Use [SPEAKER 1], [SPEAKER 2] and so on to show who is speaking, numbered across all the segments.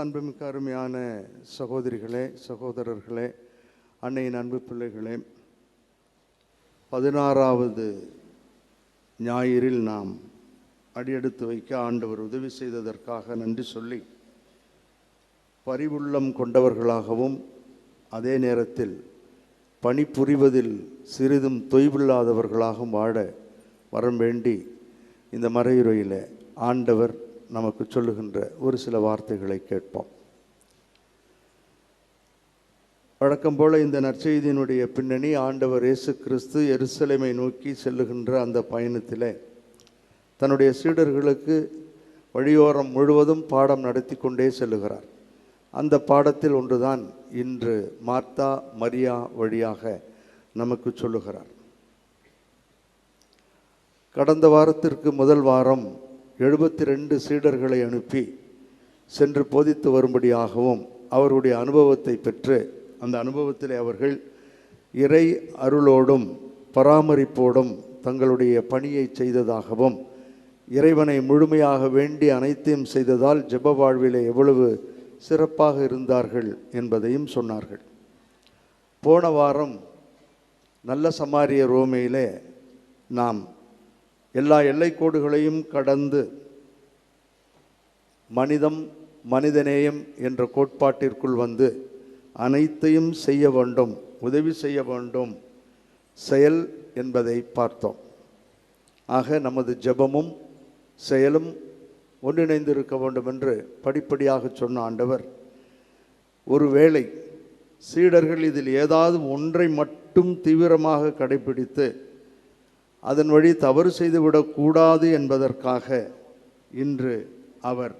[SPEAKER 1] அன்புமிக்க அருமையான சகோதரிகளே சகோதரர்களே அன்னையின் அன்பு பிள்ளைகளே பதினாறாவது ஞாயிறில் நாம் அடியெடுத்து வைக்க ஆண்டவர் உதவி செய்ததற்காக நன்றி சொல்லி பரிவுள்ளம் கொண்டவர்களாகவும் அதே நேரத்தில் பணிபுரிவதில் சிறிதும் தொய்வில்லாதவர்களாகவும் வாழ வரம் வேண்டி இந்த மறையுறையில் ஆண்டவர் நமக்கு சொல்லுகின்ற ஒரு சில வார்த்தைகளை கேட்போம். வழக்கம் போல இந்த நற்செய்தியினுடைய பின்னணி ஆண்டவர் இயேசு கிறிஸ்து எருசலேமை நோக்கி செல்லுகின்ற அந்த பயணத்திலே தன்னுடைய சீடர்களுக்கு வழியோரம் முழுவதும் பாடம் நடத்தி கொண்டே செல்லுகிறார். அந்த பாடத்தில் ஒன்றுதான் இன்று மார்த்தா மரியா வழியாக நமக்கு சொல்லுகிறார். கடந்த வாரத்திற்கு முதல் வாரம் எழுபத்தி ரெண்டு சீடர்களை அனுப்பி சென்று போதித்து வரும்படியாகவும் அவருடைய அனுபவத்தை பெற்று அந்த அனுபவத்திலே அவர்கள் இறை அருளோடும் பராமரிப்போடும் தங்களுடைய பணியை செய்ததாகவும் இறைவனை முழுமையாக வேண்டி அனைத்தையும் செய்ததால் ஜெப வாழ்விலே எவ்வளவு சிறப்பாக இருந்தார்கள் என்பதையும் சொன்னார்கள். போன வாரம் நல்ல சமாரிய ரோமையிலே நாம் எல்லா எல்லைக்கோடுகளையும் கடந்து மனிதம் மனிதநேயம் என்ற கோட்பாட்டிற்குள் வந்து அனைத்தையும் செய்ய வேண்டும் உதவி செய்ய வேண்டும். செயல் என்பதை பார்த்தோம். ஆக நமது ஜெபமும் செயலும் ஒன்றிணைந்திருக்க வேண்டும் என்று படிப்படியாக சொன்ன ஆண்டவர் ஒருவேளை சீடர்கள் இதில் ஏதாவது ஒன்றை மட்டும் தீவிரமாக கடைபிடித்து அதன் வழி தவறு செய்துவிடக்கூடாது என்பதற்காக இன்று அவர்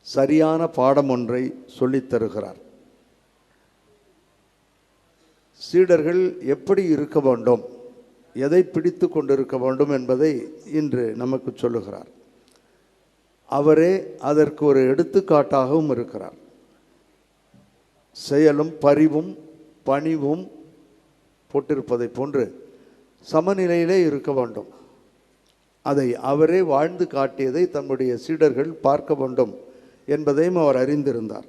[SPEAKER 1] சரியான பாடம் ஒன்றை சொல்லித் தருகிறார். சீடர்கள் எப்படி இருக்க வேண்டும் எதை பிடித்து கொண்டிருக்க வேண்டும் என்பதை இன்று நமக்கு சொல்லுகிறார். அவரே அதற்கு ஒரு எடுத்துக்காட்டாகவும் இருக்கிறார். செயலும் பரிவும் பணிவும் போட்டிருப்பதை போன்று சமநிலையிலே இருக்க வேண்டும். அதை அவரே வாழ்ந்து காட்டியதை தம்முடைய சீடர்கள் பார்க்க வேண்டும் என்பதையும் அவர் அறிந்திருந்தார்.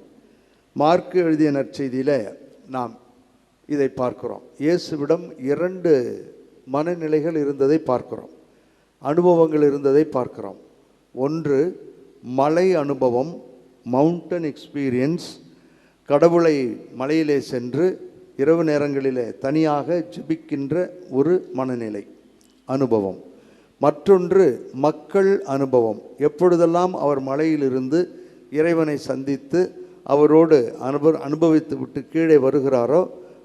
[SPEAKER 1] மார்க்கு எழுதிய நற்செய்தியில் நாம் இதை பார்க்கிறோம். இயேசுவிடம் இரண்டு மனநிலைகள் இருந்ததை பார்க்கிறோம். அனுபவங்கள் இருந்ததை பார்க்கிறோம். ஒன்று மலை அனுபவம் மவுண்டன் எக்ஸ்பீரியன்ஸ் கடவுளை மலையிலே சென்று இரவு நேரங்களிலே தனியாக ஜபிக்கின்ற ஒரு மனநிலை அனுபவம். மற்றொன்று மக்கள் அனுபவம். எப்பொழுதெல்லாம் அவர் மலையிலிருந்து இறைவனை சந்தித்து அவரோடு அனுப அனுபவித்து விட்டு கீழே வருகிறாரோ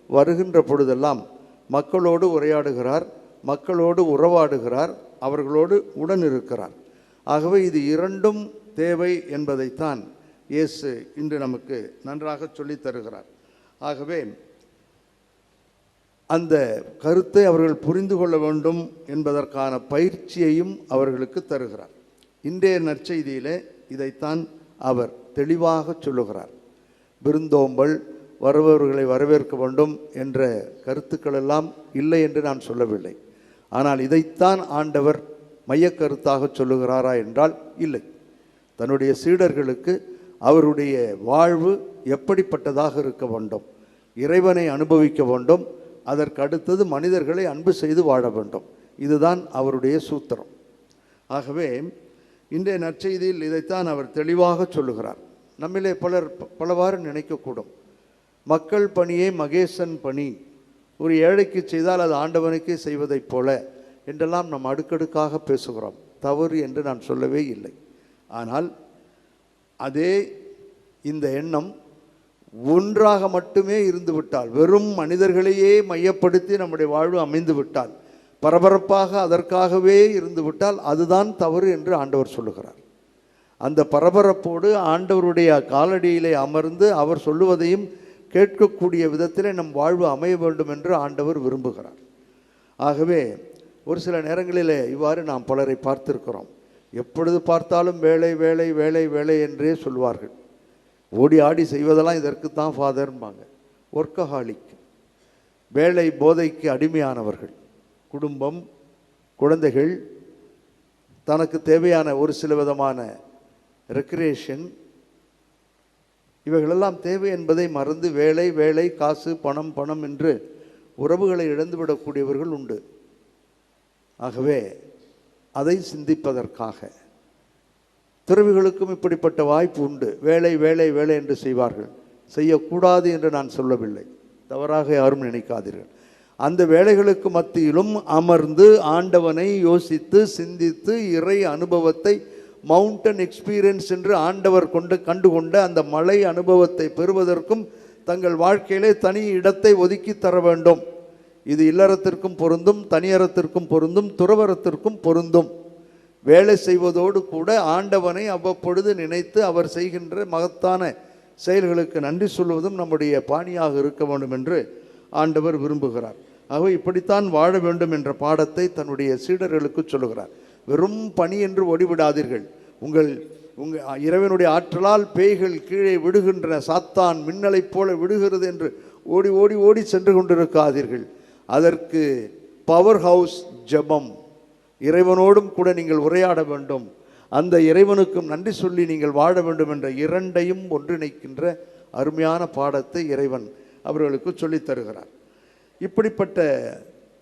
[SPEAKER 1] வருகின்ற பொழுதெல்லாம் மக்களோடு உரையாடுகிறார் மக்களோடு உறவாடுகிறார் அவர்களோடு உடன் இருக்கிறார் ஆகவே இது இரண்டும் தேவை என்பதைத்தான் இயேசு இன்று நமக்கு நன்றாக சொல்லித் தருகிறார். ஆகவே அந்த கருத்தை அவர்கள் புரிந்து கொள்ள வேண்டும் என்பதற்கான பயிற்சியையும் அவர்களுக்கு தருகிறார். இன்றைய நற்செய்தியிலே இதைத்தான் அவர் தெளிவாக சொல்லுகிறார். விருந்தோம்பல் வருபவர்களை வரவேற்க வேண்டும் என்ற கருத்துக்களெல்லாம் இல்லை என்று நான் சொல்லவில்லை. ஆனால் இதைத்தான் ஆண்டவர் மையக்கருத்தாக சொல்லுகிறாரா என்றால் இல்லை. தன்னுடைய சீடர்களுக்கு அவருடைய வாழ்வு எப்படிப்பட்டதாக இருக்க வேண்டும் இறைவனை அனுபவிக்க வேண்டும் அதற்கு அடுத்தது மனிதர்களை அன்பு செய்து வாழ வேண்டும். இதுதான் அவருடைய சூத்திரம். ஆகவே இன்றைய நற்செய்தியில் இதைத்தான் அவர் தெளிவாக சொல்லுகிறார். நம்மிலே பலர் ப- பலவாறு நினைக்கக்கூடும். மக்கள் பணியே மகேசன் பணி. ஒரு ஏழைக்கு செய்தால் அது ஆண்டவனுக்கே செய்வதைப் போல என்றெல்லாம் நாம் அடுக்கடுக்காக பேசுகிறோம். தவறு என்று நான் சொல்லவே இல்லை. ஆனால் அதே இந்த எண்ணம் ஒன்றாக மட்டுமே இருந்து விட்டால் வெறும் மனிதர்களையே மையப்படுத்தி நம்முடைய வாழ்வு அமைந்து விட்டால் பரபரப்பாக அதற்காகவே இருந்து விட்டால் அதுதான் தவறு என்று ஆண்டவர் சொல்லுகிறார். அந்த பரபரப்போடு ஆண்டவருடைய காலடியிலே அமர்ந்து அவர் சொல்லுவதையும் கேட்கக்கூடிய விதத்திலே நம் வாழ்வு அமைய வேண்டும் என்று ஆண்டவர் விரும்புகிறார். ஆகவே ஒரு சில நேரங்களிலே இவ்வாறு நாம் பலரை பார்த்திருக்கிறோம். எப்பொழுது பார்த்தாலும் வேலை வேலை வேலை வேலை என்றே சொல்வார்கள். ஓடி ஆடி செய்வதெல்லாம் இதற்குத்தான் ஃபாதர்ம்பாங்க. ஒர்க்கஹாலிக் வேலை போதைக்கு அடிமையானவர்கள். குடும்பம் குழந்தைகள் தனக்கு தேவையான ஒரு சில விதமான ரெக்ரேஷன் இவைகளெல்லாம் தேவை என்பதை மறந்து வேலை வேலை காசு பணம் பணம் என்று உறவுகளை இழந்துவிடக்கூடியவர்கள் உண்டு. ஆகவே அதை சிந்திப்பதற்காக துறவிகளுக்கும் இப்படிப்பட்ட வாய்ப்பு உண்டு. வேலை வேலை வேலை என்று செய்வார்கள். செய்யக்கூடாது என்று நான் சொல்லவில்லை. தவறாக யாரும் நினைக்காதீர்கள். அந்த வேலைகளுக்கு மத்தியிலும் அமர்ந்து ஆண்டவனை யோசித்து சிந்தித்து இறை அனுபவத்தை மவுண்டன் எக்ஸ்பீரியன்ஸ் என்று ஆண்டவர் கொண்டு கண்டுகொண்ட அந்த மலை அனுபவத்தை பெறுவதற்கும் தங்கள் வாழ்க்கையிலே தனி இடத்தை ஒதுக்கி தர வேண்டும். இது இல்லறத்திற்கும் பொருந்தும் தனியறத்திற்கும் பொருந்தும் துறவரத்திற்கும் பொருந்தும். வேலை செய்வதோடு கூட ஆண்டவனை அவ்வப்பொழுது நினைத்து அவர் செய்கின்ற மகத்தான செயல்களுக்கு நன்றி சொல்வதும் நம்முடைய பாணியாக இருக்க வேண்டும் என்று ஆண்டவர் விரும்புகிறார். ஆகவே இப்படித்தான் வாழ வேண்டும் என்ற பாடத்தை தன்னுடைய சீடர்களுக்கு சொல்லுகிறார். வெறும் பணி என்று ஓடிவிடாதீர்கள். உங்கள் உங்கள் இறைவனுடைய ஆற்றலால் பேய்கள் கீழே விடுகின்றன சாத்தான் மின்னலைப் போல விடுகிறது என்று ஓடி ஓடி ஓடி சென்று கொண்டிருக்காதீர்கள். அதற்கு பவர் ஹவுஸ் ஜெபம். இறைவனோடும் கூட நீங்கள் உரையாட வேண்டும். அந்த இறைவனுக்கும் நன்றி சொல்லி நீங்கள் வாழ வேண்டும் என்ற இரண்டையும் ஒன்றிணைக்கின்ற அருமையான பாடத்தை இறைவன் அவர்களுக்கு சொல்லித் தருகிறார். இப்படிப்பட்ட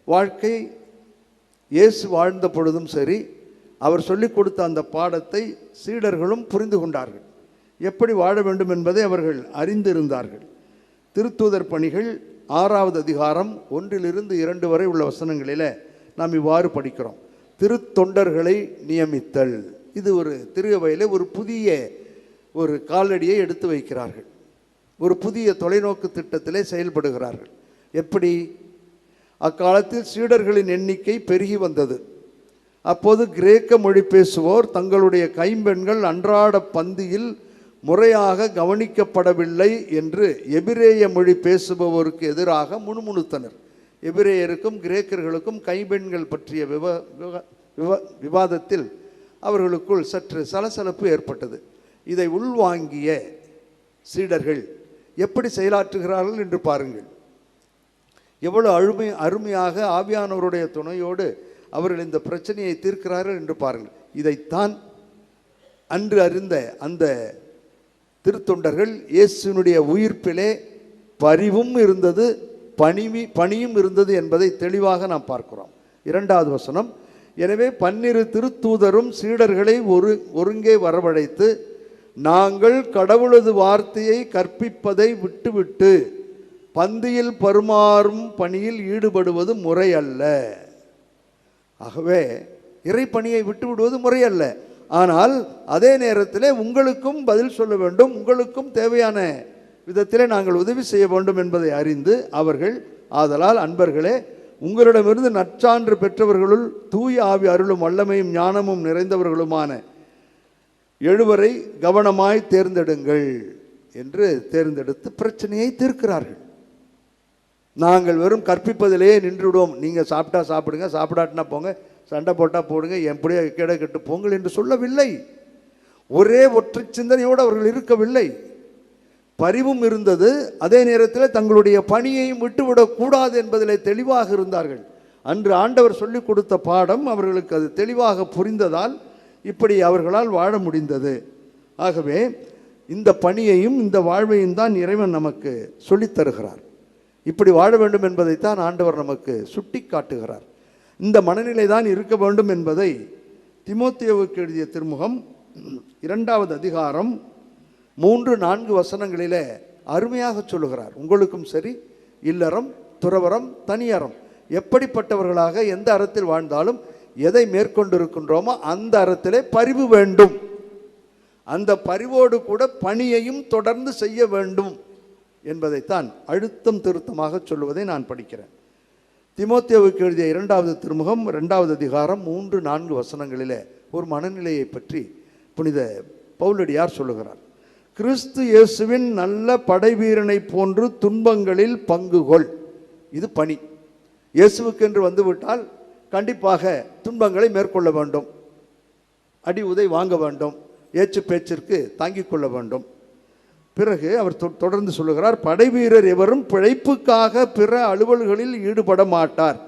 [SPEAKER 1] வாழ்க்கை இயேசு வாழ்ந்த பொழுதும் சரி அவர் சொல்லிக் கொடுத்த அந்த பாடத்தை சீடர்களும் புரிந்து கொண்டார்கள். எப்படி வாழ வேண்டும் என்பதை அவர்கள் அறிந்திருந்தார்கள். திருத்தூதர் பணிகள் ஆறாவது அதிகாரம் ஒன்றிலிருந்து இரண்டு வரை உள்ள வசனங்களில் நாம் இவ்வாறு படிக்கிறோம். திருத்தொண்டர்களை நியமித்தல். இது ஒரு திருகவையில் ஒரு புதிய ஒரு காலடியை எடுத்து வைக்கிறார்கள். ஒரு புதிய தொலைநோக்கு திட்டத்திலே செயல்படுகிறார்கள். எப்படி? அக்காலத்தில் சீடர்களின் எண்ணிக்கை பெருகி வந்தது. அப்போது கிரேக்க மொழி பேசுவோர் தங்களுடைய கைம்பெண்கள் அன்றாட பந்தியில் முறையாக கவனிக்கப்படவில்லை என்று எபிரேய மொழி பேசுபவருக்கு எதிராக முணுமுணுத்தனர். எபிரேயருக்கும் கிரேக்கர்களுக்கும் கைபெண்கள் பற்றிய விவ விவ- விவ- விவாதத்தில் அவர்களுக்குள் சற்று சலசலப்பு ஏற்பட்டது. இதை உள்வாங்கிய சீடர்கள் எப்படி செயலாற்றுகிறார்கள் என்று பாருங்கள். எவ்வளவு அருமை அருமையாக ஆவியானவருடைய துணையோடு அவர்கள் இந்த பிரச்சனையை தீர்க்கிறார்கள் என்று பாருங்கள். இதைத்தான் அன்று அறிந்த அந்த திருத்தொண்டர்கள் இயேசுனுடைய உயிர்ப்பிலே பரிவும் இருந்தது பணிமி பணியும் இருந்தது என்பதை தெளிவாக நாம் பார்க்கிறோம். இரண்டாவது வசனம் எனவே பன்னிரு திருத்தூதரும் சீடர்களை ஒரு ஒருங்கே வரவழைத்து நாங்கள் கடவுளது வார்த்தையை கற்பிப்பதை விட்டுவிட்டு பந்தியில் பருமாறும் பணியில் ஈடுபடுவது முறையல்ல. ஆகவே இறைப்பணியை விட்டு விடுவது முறையல்ல. ஆனால் அதே நேரத்தில் உங்களுக்கும் பதில் சொல்ல வேண்டும் உங்களுக்கும் தேவையான விதத்திலே நாங்கள் உதவி செய்ய வேண்டும் என்பதை அறிந்து அவர்கள் ஆதலால் அன்பர்களே உங்களிடமிருந்து நற்சான்று பெற்றவர்களுள் தூய ஆவி அருளும் வல்லமையும் ஞானமும் நிறைந்தவர்களுமான எழுவரை கவனமாய் தேர்ந்தெடுங்கள் என்று தேர்ந்தெடுத்து பிரச்சனையை தீர்க்கிறார்கள். நாங்கள் வெறும் கற்பிப்பதிலேயே நின்றுவிடுவோம். நீங்கள் சாப்பிட்டா சாப்பிடுங்க சாப்பிடாட்டினா போங்க சண்டை போட்டால் போடுங்க எப்படியோ கேட கெட்டு போங்கள் என்று சொல்லவில்லை. ஒரே ஒற்றை சிந்தனையோடு அவர்கள் இருக்கவில்லை. பரிவும் இருந்தது. அதே நேரத்தில் தங்களுடைய பணியையும் விட்டுவிடக்கூடாது என்பதிலே தெளிவாக இருந்தார்கள். அன்று ஆண்டவர் சொல்லிக் கொடுத்த பாடம் அவர்களுக்கு அது தெளிவாக புரிந்ததால் இப்படி அவர்களால் வாழ முடிந்தது. ஆகவே இந்த பணியையும் இந்த வாழ்வையும் தான் இறைவன் நமக்கு சொல்லித் தருகிறார். இப்படி வாழ வேண்டும் என்பதைத்தான் ஆண்டவர் நமக்கு சுட்டி காட்டுகிறார். இந்த மனநிலை தான் இருக்க வேண்டும் என்பதை திமோத்தேவுக்கு எழுதிய திருமுகம் இரண்டாவது அதிகாரம் மூன்று நான்கு வசனங்களிலே அருமையாக சொல்லுகிறார். உங்களுக்கும் சரி இல்லறம் துறவரம் தனியறம். எப்படிப்பட்டவர்களாக எந்த அறத்தில் வாழ்ந்தாலும் எதை மேற்கொண்டிருக்கின்றோமோ அந்த அறத்திலே பரிவு வேண்டும். அந்த பரிவோடு கூட பணியையும் தொடர்ந்து செய்ய வேண்டும் என்பதைத்தான் அழுத்தம் திருத்தமாக சொல்லுவதை நான் படிக்கிறேன். திமோத்தேவுக்கு எழுதிய இரண்டாவது திருமுகம் இரண்டாவது அதிகாரம் மூன்று நான்கு வசனங்களிலே ஒரு மனநிலையை பற்றி புனித பவுலடியார் சொல்லுகிறார். கிறிஸ்து இயேசுவின் நல்ல படைவீரனை போன்று துன்பங்களில் பங்கு கொள் இது பணி. இயேசுவுக்கென்று வந்துவிட்டால் கண்டிப்பாக துன்பங்களை மேற்கொள்ள வேண்டும். அடி உதை வாங்க வேண்டும். ஏச்சு பேச்சிற்கு தாங்கிக் கொள்ள வேண்டும். பிறகு அவர் தொ- தொடர்ந்து சொல்லுகிறார் படைவீரர் எவரும் பிழைப்புக்காக பிற அலுவல்களில் ஈடுபட மாட்டார்.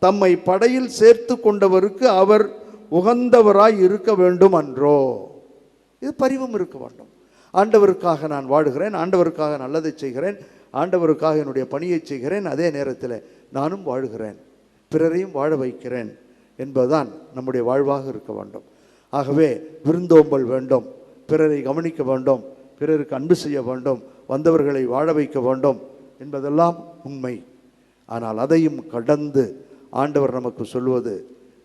[SPEAKER 1] தம்மை படையில் சேர்த்து கொண்டவருக்கு அவர் உகந்தவராய் இருக்க வேண்டும் அன்றோ. இது பரிவும் இருக்க வேண்டும். ஆண்டவருக்காக நான் வாழுகிறேன் ஆண்டவருக்காக நல்லதை செய்கிறேன் ஆண்டவருக்காக என்னுடைய பணியை செய்கிறேன் அதே நேரத்தில் நானும் வாழுகிறேன் பிறரையும் வாழ வைக்கிறேன் என்பதுதான் நம்முடைய வாழ்வாக இருக்க வேண்டும். ஆகவே விருந்தோம்பல் வேண்டும் பிறரை கவனிக்க வேண்டும் பிறருக்கு அன்பு செய்ய வேண்டும் வந்தவர்களை வாழ வைக்க வேண்டும் என்பதெல்லாம் உண்மை. ஆனால் அதையும் கடந்து ஆண்டவர் நமக்கு சொல்வது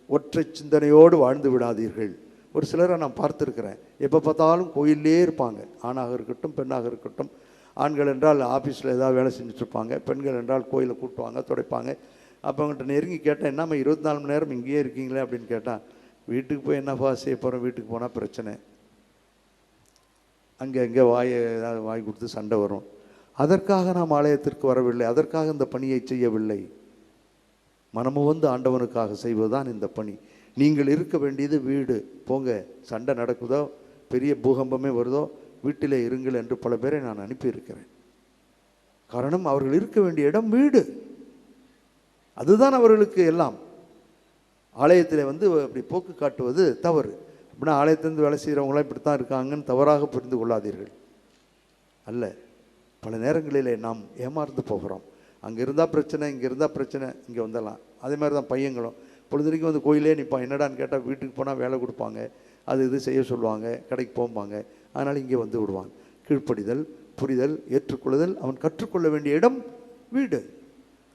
[SPEAKER 1] ஒற்றை சிந்தனையோடு வாழ்ந்து விடாதீர்கள். ஒரு சிலரை நான் பார்த்துருக்கிறேன். எப்போ பார்த்தாலும் கோயிலே இருப்பாங்க. ஆணாக இருக்கட்டும் பெண்ணாக இருக்கட்டும். ஆண்கள் என்றால் ஆஃபீஸில் ஏதாவது வேலை செஞ்சுட்ருப்பாங்க. பெண்கள் என்றால் கோயிலை கூட்டுவாங்க துடைப்பாங்க. அப்போ அவங்கள்ட்ட நெருங்கி கேட்டேன் என்னம்மா இருபத்தி நாலு மணி நேரம் இங்கேயே இருக்கீங்களே? அப்படின்னு கேட்டால் வீட்டுக்கு போய் என்னப்பா செய்ய போகிறோம் வீட்டுக்கு போனால் பிரச்சனை. அங்கே அங்கே வாயை ஏதாவது வாய் கொடுத்து சண்டை வரும். அதற்காக நாம் ஆலயத்திற்கு வரவில்லை. அதற்காக இந்த பணியை செய்யவில்லை. மனமு வந்து ஆண்டவனுக்காக செய்வதுதான் இந்த பணி. நீங்கள் இருக்க வேண்டியது வீடு. போங்க சண்டை நடக்குதோ பெரிய பூகம்பமே வருதோ வீட்டிலே இருங்கள் என்று பல பேரை நான் அனுப்பியிருக்கிறேன். காரணம் அவர்கள் இருக்க வேண்டிய இடம் வீடு. அதுதான் அவர்களுக்கு எல்லாம். ஆலயத்தில் வந்து அப்படி போக்கு காட்டுவது தவறு. அப்படின்னா ஆலயத்திலிருந்து வேலை செய்கிறவங்களாம் இப்படி தான் இருக்காங்கன்னு தவறாக புரிந்து கொள்ளாதீர்கள். அல்ல பல நேரங்களிலே நாம் ஏமாந்து போகிறோம். அங்கே இருந்தால் பிரச்சனை இங்கே இருந்தால் பிரச்சனை இங்கே வந்துடலாம் அதே மாதிரி தான் பையங்களும். பொழுதுனைக்கும் வந்து கோயிலே நிற்பான் என்னடான்னு கேட்டால் வீட்டுக்கு போனால் வேலை கொடுப்பாங்க. அது இது செய்ய சொல்லுவாங்க. கடைக்கு போம்பாங்க. அதனால் இங்கே வந்து விடுவான். கீழ்ப்படிதல் புரிதல் ஏற்றுக்கொள்ளுதல் அவன் கற்றுக்கொள்ள வேண்டிய இடம் வீடு.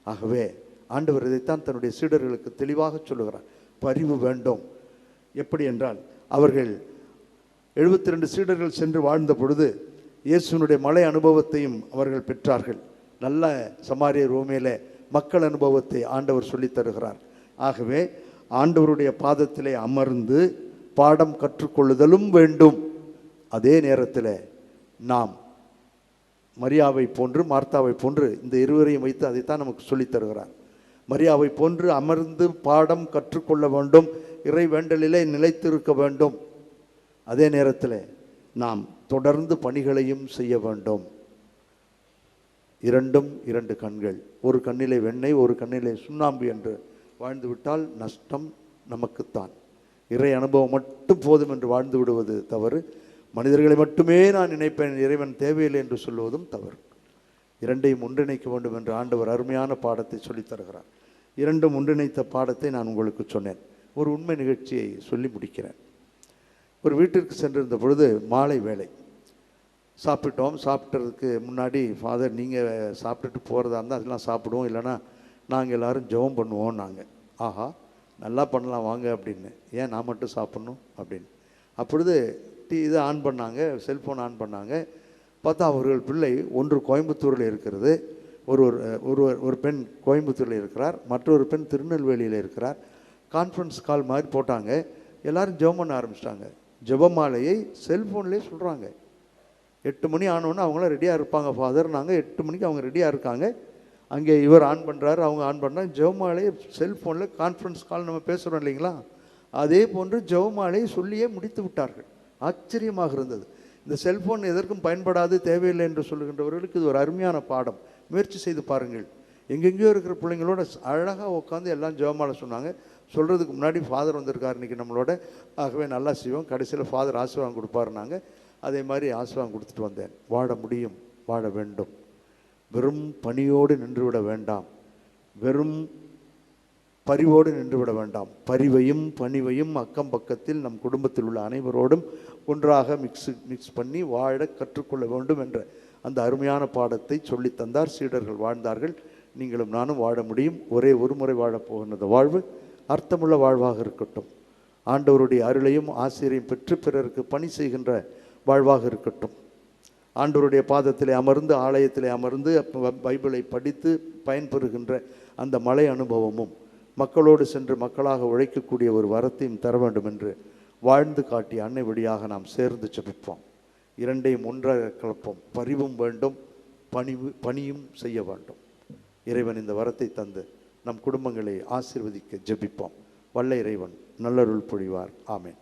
[SPEAKER 1] ஆகவே ஆண்டவர் இதைத்தான் தன்னுடைய சீடர்களுக்கு தெளிவாக சொல்லுகிறார். பரிவு வேண்டும். எப்படி என்றால் அவர்கள் எழுபத்தி ரெண்டு சீடர்கள் சென்று வாழ்ந்த பொழுது இயேசுனுடைய மலை அனுபவத்தையும் அவர்கள் பெற்றார்கள். நல்ல சமாரிய ரோமேல மக்கள் அனுபவத்தை ஆண்டவர் சொல்லித் தருகிறார். ஆகவே ஆண்டவருடைய பாதத்திலே அமர்ந்து பாடம் கற்றுக்கொள்ளுதலும் வேண்டும். அதே நேரத்தில் நாம் மரியாவை போன்று மார்த்தாவை போன்று இந்த இருவரையும் வைத்து அதைத்தான் நமக்கு சொல்லித் தருகிறார். மரியாவை போன்று அமர்ந்து பாடம் கற்றுக்கொள்ள வேண்டும். இறை வேண்டலிலே நிலைத்திருக்க வேண்டும். அதே நேரத்தில் நாம் தொடர்ந்து பணிகளையும் செய்ய வேண்டும். இரண்டும் இரண்டு கண்கள். ஒரு கண்ணிலே வெண்ணெய் ஒரு கண்ணிலே சுண்ணாம்பு என்று வாழ்ந்து விட்டால் நஷ்டம் நமக்குத்தான். இறை அனுபவம் மட்டும் போதும் என்று வாழ்ந்து விடுவது தவறு. மனிதர்களை மட்டுமே நான் நினைப்பேன் இறைவன் தேவையில்லை என்று சொல்லுவதும் தவறு. இரண்டையும் ஒன்றிணைக்க வேண்டும் என்று ஆண்டவர் அருமையான பாடத்தை சொல்லித் தருகிறார். இரண்டும் ஒன்றிணைத்த பாடத்தை நான் உங்களுக்கு சொன்னேன். ஒரு உண்மை நிகழ்ச்சியை சொல்லி முடிக்கிறேன். ஒரு வீட்டிற்கு சென்றிருந்த பொழுது மாலை வேலை சாப்பிட்டோம். சாப்பிட்டதுக்கு முன்னாடி ஃபாதர் நீங்கள் சாப்பிட்டுட்டு போகிறதா இருந்தால் அதெல்லாம் சாப்பிடுவோம். இல்லைன்னா நாங்கள் எல்லாரும் ஜெபம் பண்ணுவோம் நாங்கள் ஆஹா நல்லா பண்ணலாம் வாங்க அப்படின்னு. ஏன் நான் மட்டும் சாப்பிட்ணும் அப்படின்னு. அப்பொழுது டி இதை ஆன் பண்ணாங்க செல்ஃபோன் ஆன் பண்ணாங்க. பார்த்தா அவர்கள் பிள்ளை ஒன்று கோயம்புத்தூரில் இருக்கிறது. ஒரு ஒரு ஒரு ஒரு பெண் கோயம்புத்தூரில் இருக்கிறார். மற்றொரு பெண் திருநெல்வேலியில் இருக்கிறார். கான்ஃபரன்ஸ் கால் மாதிரி போட்டாங்க. எல்லாரும் ஜெபம் பண்ண ஆரம்பிச்சிட்டாங்க. ஜெபமாலையை செல்ஃபோன்லேயே சொல்கிறாங்க எட்டு மணி ஆனோன்னு அவங்களாம் ரெடியாக இருப்பாங்க ஃபாதர் நாங்கள் எட்டு மணிக்கு அவங்க ரெடியாக இருக்காங்க. அங்கே இவர் ஆன் பண்ணுறாரு அவங்க ஆன் பண்ணுறாங்க ஜெவமாலையை செல்ஃபோனில் கான்ஃபரன்ஸ் கால் நம்ம பேசுகிறோம் இல்லைங்களா? அதே போன்று ஜெவமாலையை சொல்லியே முடித்து விட்டார்கள். ஆச்சரியமாக இருந்தது. இந்த செல்ஃபோன் எதற்கும் பயன்படாது தேவையில்லை என்று சொல்லுகின்றவர்களுக்கு இது ஒரு அருமையான பாடம். முயற்சி செய்து பாருங்கள். எங்கெங்கேயோ இருக்கிற பிள்ளைங்களோட அழகாக உட்காந்து எல்லாம் ஜெவமாலை சொன்னாங்க. சொல்கிறதுக்கு முன்னாடி ஃபாதர் வந்திருக்கார் இன்றைக்கி நம்மளோட. ஆகவே நல்லா செய்வோம். கடைசியில் ஃபாதர் ஆசீர்வாதம் கொடுப்பாருனாங்க அதே மாதிரி ஆசீர்வாதம் கொடுத்துட்டு வந்தேன். வாழ முடியும் வாழ வேண்டும். வெறும் பணியோடு நின்றுவிட வேண்டாம். வெறும் பரிவோடு நின்றுவிட வேண்டாம். பரிவையும் பணிவையும் அக்கம் பக்கத்தில் நம் குடும்பத்தில் உள்ள அனைவரோடும் ஒன்றாக மிக்ஸ் மிக்ஸ் பண்ணி வாழ கற்றுக்கொள்ள வேண்டும் என்ற அந்த அருமையான பாடத்தை சொல்லித் தந்தார். சீடர்கள் வாழ்ந்தார்கள். நீங்களும் நானும் வாழ முடியும். ஒரே ஒரு முறை வாழப்போகின்ற வாழ்வு. அர்த்தமுள்ள வாழ்வாக இருக்கட்டும். ஆண்டவருடைய அருளையும் ஆசிரியையும் பெற்று பிறருக்கு பணி செய்கின்ற வாழ்வாக இருக்கட்டும். ஆண்டவருடைய பாதத்திலே அமர்ந்து ஆலயத்திலே அமர்ந்து பைபிளை படித்து பயன்பெறுகின்ற அந்த மலை அனுபவமும் மக்களோடு சென்று மக்களாக உழைக்கக்கூடிய ஒரு வரத்தையும் தர வேண்டும் என்று வாழ்ந்து காட்டிய அன்னை வழியாக நாம் சேர்ந்து ஜெபிப்போம். இரண்டையும் ஒன்றாக கலப்போம். பரிவும் வேண்டும் பணிவு பணியும் செய்ய வேண்டும். இறைவன் இந்த வரத்தை தந்து நம் குடும்பங்களை ஆசீர்வதிக்க ஜெபிப்போம். வல்ல இறைவன் நல்லருள் பொழிவார் ஆமேன்.